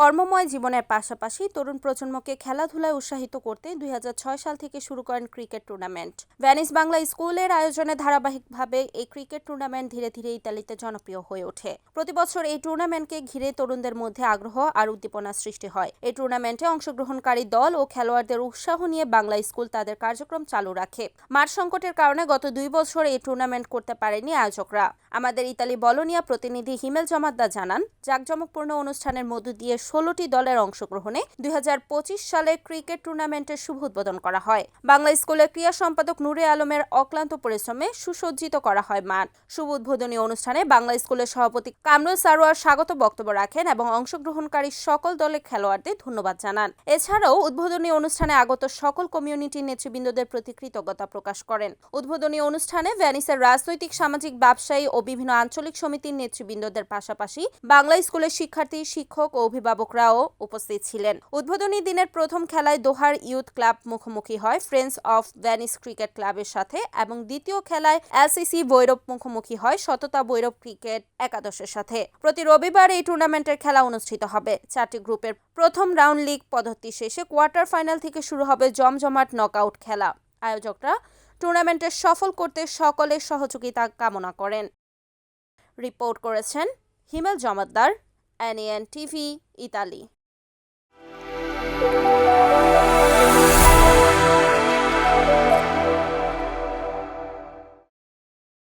কর্মময় জীবনের পাশাপাশি তরুণ প্রজন্মকে খেলাধুলায় উৎসাহিত করতে দুই হাজার ছয় সাল থেকে শুরু করেন ক্রিকেট টুর্নামেন্ট। ভ্যানিস বাংলা স্কুলের আয়োজনে ধারাবাহিকভাবে এই ক্রিকেট টুর্নামেন্ট ধীরে ধীরে ইতালিতে জনপ্রিয় হয়ে ওঠে। প্রতি বছর এই টুর্নামেন্টকে ঘিরে তরুণদের মধ্যে আগ্রহ আর উদ্দীপনা সৃষ্টি হয়। এই টুর্নামেন্টে অংশগ্রহণকারী দল ও খেলোয়াড়দের উৎসাহ নিয়ে বাংলা স্কুল তাদের কার্যক্রম চালু রাখে। মাঠ সংকটের কারণে গত দুই বছর এই টুর্নামেন্ট করতে পারেনি আয়োজকরা। আমাদের ইতালি বলনিয়া প্রতিনিধি হিমেল জমাদ্দা জানান, জাঁকজমকপূর্ণ অনুষ্ঠানের মধ্য দিয়ে ষোলোটি দলের অংশগ্রহণে দুই হাজার পঁচিশ সালে ক্রিকেট টুর্নামেন্টের শুভ উদ্বোধন করা হয়। বাংলা স্কুলের ক্রীড়া সম্পাদক নূরে আলমের অক্লান্ত পরিশ্রমে সুসজ্জিত করা হয় মাঠ। শুভ উদ্বোধনী অনুষ্ঠানে বাংলা স্কুলের সভাপতি কামরুল সারোয়ার স্বাগত বক্তব্য রাখেন এবং অংশগ্রহণকারী সকল দলের খেলোয়াড়দের ধন্যবাদ জানান। এছাড়াও উদ্বোধনী অনুষ্ঠানে আগত সকল কমিউনিটির নেতৃবৃন্দদের প্রতি কৃতজ্ঞতা প্রকাশ করেন। উদ্বোধনী অনুষ্ঠানে ভ্যানিসের রাজনৈতিক, সামাজিক, ব্যবসায়ী ও বিভিন্ন আঞ্চলিক সমিতির নেতৃবৃন্দদের পাশাপাশি বাংলা স্কুলের শিক্ষার্থী, শিক্ষক ও অভিভাবকরাও উপস্থিত ছিলেন। উদ্বোধনী দিনের প্রথম খেলায় দোহার ইউথ ক্লাব মুখোমুখি হয় ফ্রেন্ডস অফ ভ্যানিস ক্রিকেট ক্লাবের সাথে এবং দ্বিতীয় খেলায় এলসিসি ভৈরব মুখোমুখি হয় সততা ভৈরব ক্রিকেট একাদশের সাথে। প্রতি রবিবার এই টুর্নামেন্টের খেলা অনুষ্ঠিত হবে। চারটি গ্রুপের প্রথম রাউন্ড লিগ পদ্ধতি শেষে কোয়ার্টার ফাইনাল থেকে শুরু হবে জমজমাট নকআউট খেলা। আয়োজকরা টুর্নামেন্টের সফল করতে সকলের সহযোগিতা কামনা করেন। রিপোর্ট করেছেন Himel Jamaddar. NN TV Italy